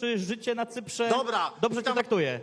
Czy życie na Cyprze Dobra, dobrze cię tam- traktuje?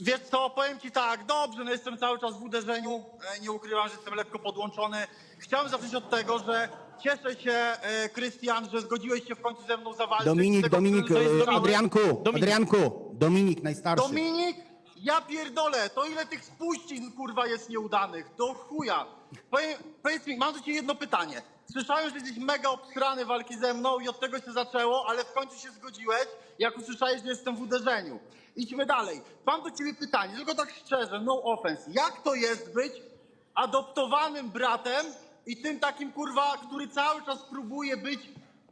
Wiesz co, powiem ci tak, dobrze, no jestem cały czas w uderzeniu, e, nie ukrywam, że jestem lekko podłączony. Chciałem zacząć od tego, że cieszę się, e, Krystian, że zgodziłeś się w końcu ze mną zawalczyć. Dominik, Tego, Dominik, co jest e, zrobione. Adrianku, Dominik. Adrianku, Dominik najstarszy. Dominik, ja pierdolę, to ile tych spuścizn kurwa jest nieudanych, do chuja. Powie, powiedz mi, mam do ciebie jedno pytanie. Słyszałem, że jesteś mega obstrany walki ze mną i od tego się zaczęło, ale w końcu się zgodziłeś, jak usłyszałeś, że jestem w uderzeniu. Idźmy dalej. Mam do ciebie pytanie, tylko tak szczerze, no offense. Jak to jest być adoptowanym bratem i tym takim kurwa, który cały czas próbuje być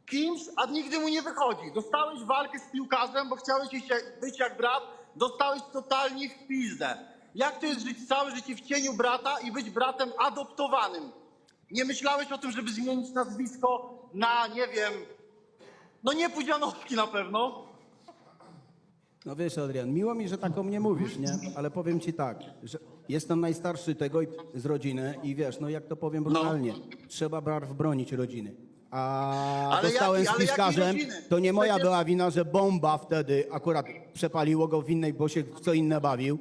kimś, a nigdy mu nie wychodzi. Dostałeś walkę z piłkarzem, bo chciałeś się być jak brat, dostałeś totalnie w pizdę. Jak to jest żyć całe życie w cieniu brata i być bratem adoptowanym? Nie myślałeś o tym, żeby zmienić nazwisko na, nie wiem, no nie Pudzianowski na pewno. No wiesz, Adrian, miło mi, że tak o mnie mówisz, nie? Ale powiem ci tak, że jestem najstarszy tego i- z rodziny i wiesz, no jak to powiem brutalnie, trzeba brać bronić rodziny. A Ale dostałem jaki- z ale jakiej piskarzem, rodziny? to nie moja Przecież- była wina, że bomba wtedy akurat przepaliło go w innej, bo się w co inne bawił.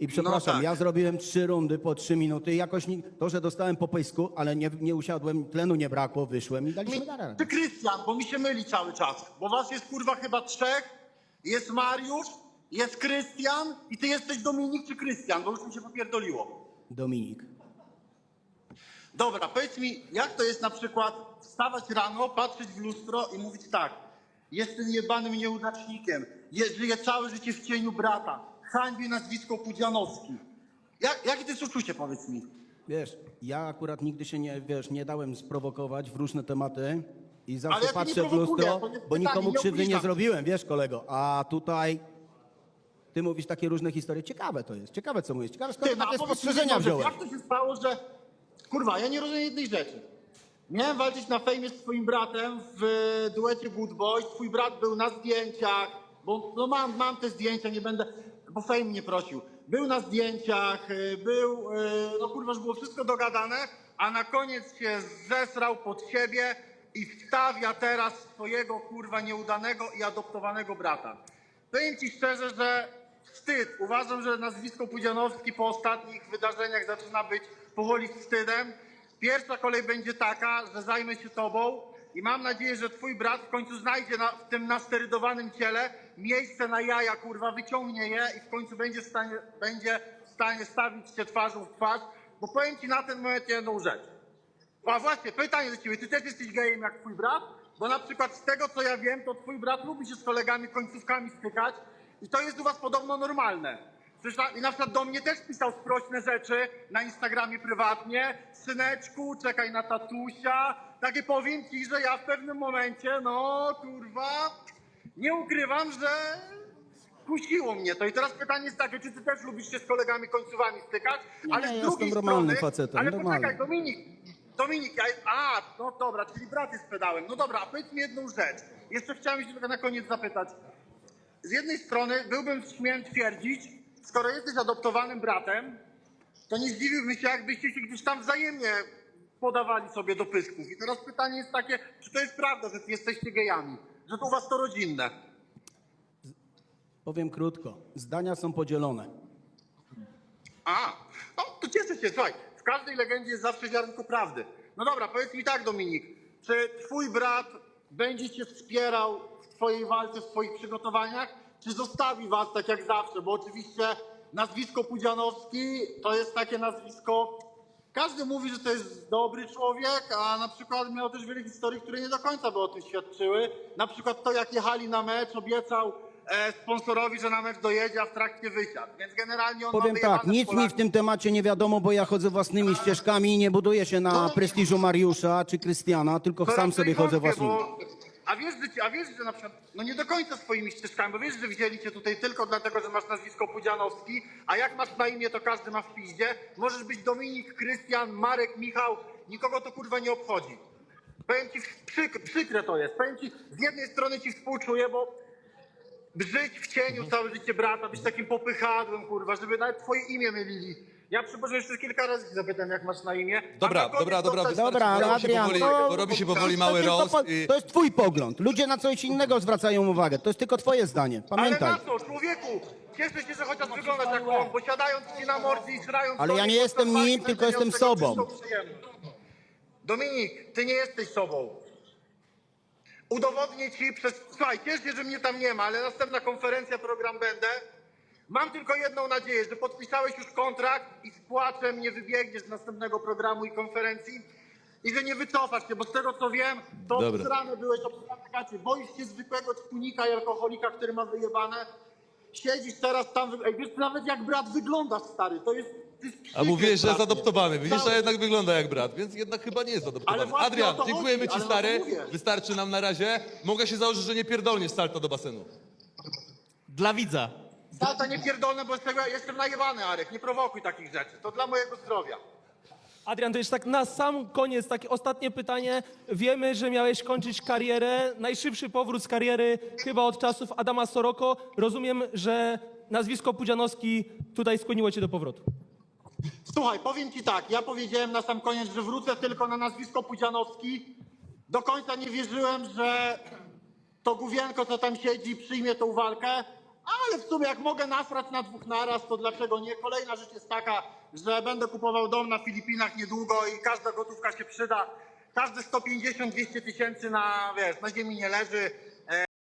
I przepraszam, tak. ja zrobiłem trzy rundy po trzy minuty i jakoś nie, to, że dostałem po pysku, ale nie, nie usiadłem, tlenu nie brakło, wyszłem i daliśmy radę. Czy Krystian, bo mi się myli cały czas. Bo was jest kurwa chyba trzech. Jest Mariusz, jest Krystian i ty jesteś Dominik czy Krystian, bo już mi się popierdoliło. Dominik. Dobra, powiedz mi, jak to jest na przykład wstawać rano, patrzeć w lustro i mówić tak, jestem jebanym nieudacznikiem, żyję całe życie w cieniu brata, hańbię nazwisko Pudzianowski. Jak, jakie to jest uczucie, powiedz mi? Wiesz, ja akurat nigdy się nie, wiesz, nie dałem sprowokować w różne tematy i zawsze Ale ja cię nie patrzę w prowokuję, lustro, to nie jest bo pytanie, nikomu nie krzywdy nie zrobiłem, wiesz kolego. A tutaj ty mówisz takie różne historie. Ciekawe to jest, ciekawe co mówisz, ciekawe skąd Ty, no, a takie powiedz mi spostrzeżenia wziąłeś. Jak to się stało, że... Kurwa, ja nie rozumiem jednej rzeczy. Miałem walczyć na fejmie z twoim bratem w duecie Good Boys. Twój brat był na zdjęciach, bo no mam, mam te zdjęcia, nie będę, bo fame mnie prosił. Był na zdjęciach, y, był, y, no kurwa, już było wszystko dogadane, a na koniec się zesrał pod siebie i wstawia teraz swojego kurwa nieudanego i adoptowanego brata. Powiem ci szczerze, że wstyd. Uważam, że nazwisko Pudzianowski po ostatnich wydarzeniach zaczyna być powoli wstydem. Pierwsza kolej będzie taka, że zajmę się tobą i mam nadzieję, że twój brat w końcu znajdzie na, w tym nasterydowanym ciele miejsce na jaja, kurwa, wyciągnie je i w końcu będzie w stanie, będzie w stanie stawić się twarzą w twarz, bo powiem ci na ten moment jedną rzecz. A właśnie, pytanie do ciebie, ty też jesteś gejem jak twój brat? Bo na przykład z tego co ja wiem, to twój brat lubi się z kolegami końcówkami stykać i to jest u was podobno normalne. Przecież na, i na przykład do mnie też pisał sprośne rzeczy na Instagramie prywatnie. Syneczku, czekaj na tatusia. Takie powiem ci, że ja w pewnym momencie, no kurwa, nie ukrywam, że kusiło mnie to. I teraz pytanie jest takie, czy ty też lubisz się z kolegami końcówami stykać? Nie, ale z jestem drugiej normalnym strony, facetem, Ale normalnym. poczekaj, Dominik, Dominik, ja, a, no dobra, czyli brat jest pedałem. No dobra, a powiedz mi jedną rzecz. Jeszcze chciałem się tylko na koniec zapytać. Z jednej strony byłbym śmiem twierdzić, skoro jesteś adoptowanym bratem, to nie zdziwiłbym się, jakbyście się gdzieś tam wzajemnie podawali sobie do pysków. I teraz pytanie jest takie, czy to jest prawda, że jesteście gejami? Że to u was to rodzinne? Powiem krótko, zdania są podzielone. A, no to cieszę się, słuchaj, w każdej legendzie jest zawsze ziarnko prawdy. No dobra, powiedz mi tak, Dominik, czy twój brat będzie cię wspierał w twojej walce, w twoich przygotowaniach, czy zostawi was tak jak zawsze? Bo oczywiście nazwisko Pudzianowski to jest takie nazwisko, każdy mówi, że to jest dobry człowiek, a na przykład miał też wiele historii, które nie do końca by o tym świadczyły. Na przykład to, jak jechali na mecz, obiecał e, sponsorowi, że na mecz dojedzie, a w trakcie wysiadł. Więc generalnie on ma Powiem wyjebane tak, z nic mi w tym temacie nie wiadomo, bo ja chodzę własnymi ścieżkami i nie buduję się na prestiżu Mariusza czy Krystiana, tylko To sam raczej sobie chodzę wątpię, własnymi. bo- A wiesz, że, ci- a wiesz, że na przykład, no nie do końca swoimi ścieżkami, bo wiesz, że wzięli cię tutaj tylko dlatego, że masz nazwisko Pudzianowski, a jak masz na imię, to każdy ma w piździe. Możesz być Dominik, Krystian, Marek, Michał, nikogo to kurwa nie obchodzi. Powiem ci, przyk, przykre to jest. Powiem ci, z jednej strony ci współczuję, bo żyć w cieniu całe życie brata, być takim popychadłem, kurwa, żeby nawet twoje imię mylili. Ja przypuszczam jeszcze kilka razy zapytam, jak masz na imię. a Dobra, na koniec dobra, dobra, dostać-. Dobra, ale Robi się Adrian, powoli- to... robi się powoli mały tylko roast po- i- To jest twój pogląd. Ludzie na coś innego zwracają uwagę. To jest tylko twoje zdanie. Ale Pamiętaj. na co, człowieku? Cieszę się, że chociaż wyglądasz jak on, bo siadając ci na mordzie i żrając... Ale ja sobie nie jestem nim, tylko miał jestem z tego sobą. czystą przyjemność. Dominik, ty nie jesteś sobą. Udowodnię ci przez... Słuchaj, ciesz się, że mnie tam nie ma, ale następna konferencja, program będę. Mam tylko jedną nadzieję, że podpisałeś już kontrakt i z płaczem nie wybiegniesz z następnego programu i konferencji i że nie wycofasz się, bo z tego co wiem, to Dobra. obsrany byłeś, obsrany gacie. Boisz się zwykłego czpunika i alkoholika, który ma wyjebane. Siedzisz teraz tam, wy- ej, wiesz nawet jak brat wyglądasz, stary, to jest... To jest A przykre mówiłeś, że jest strasznie. adoptowany. Widzisz, a Cały- jednak wygląda jak brat, więc jednak chyba nie jest Ale adoptowany. właśnie o Adrian, to dziękujemy chodzi, ci ale stary. mówię. Wystarczy nam na razie. Mogę się założyć, że nie pierdolniesz salto do basenu. Dla widza. Salta nie pierdolę, bo ja jestem najebany, Arek, nie prowokuj takich rzeczy, to dla mojego zdrowia. Adrian, to jeszcze tak na sam koniec, takie ostatnie pytanie. Wiemy, że miałeś kończyć karierę, najszybszy powrót z kariery chyba od czasów Adama Soroko. Rozumiem, że nazwisko Pudzianowski tutaj skłoniło cię do powrotu. Słuchaj, powiem ci tak, ja powiedziałem na sam koniec, że wrócę tylko na nazwisko Pudzianowski. Do końca nie wierzyłem, że to główienko, co tam siedzi, przyjmie tą walkę, ale w sumie jak mogę nasrać na dwóch naraz, to dlaczego nie? Kolejna rzecz jest taka, że będę kupował dom na Filipinach niedługo i każda gotówka się przyda. Każde 150-200 tysięcy na, wiesz, na ziemi nie leży.